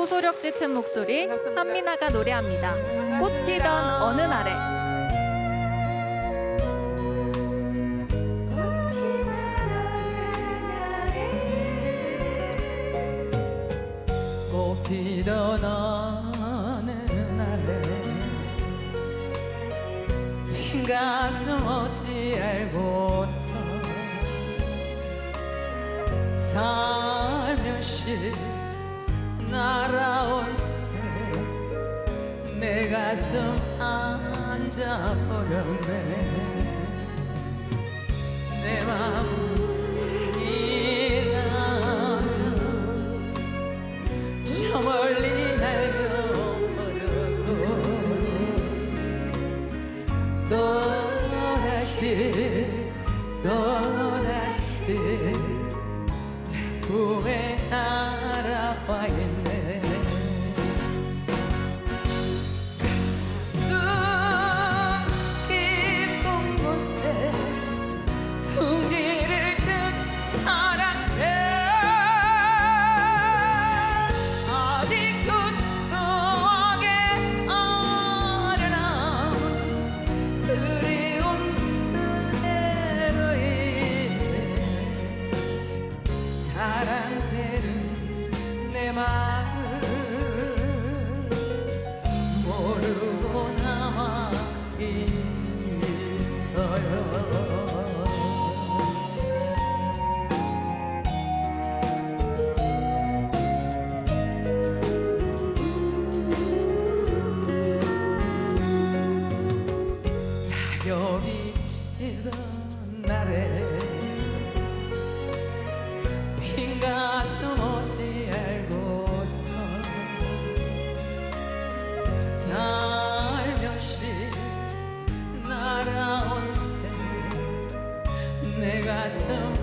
호소력 짙은 목소리 반갑습니다. 한민아가 노래합니다. 꽃 피던 어느 날에 꽃 피던 어느 날에 흰 가슴 어찌 알고서 살며시 날아온 새내 가슴 앉아버렸네. 내 마음 내 마음 모르고 남아 있어요. 낙엽이 치던 날에 새내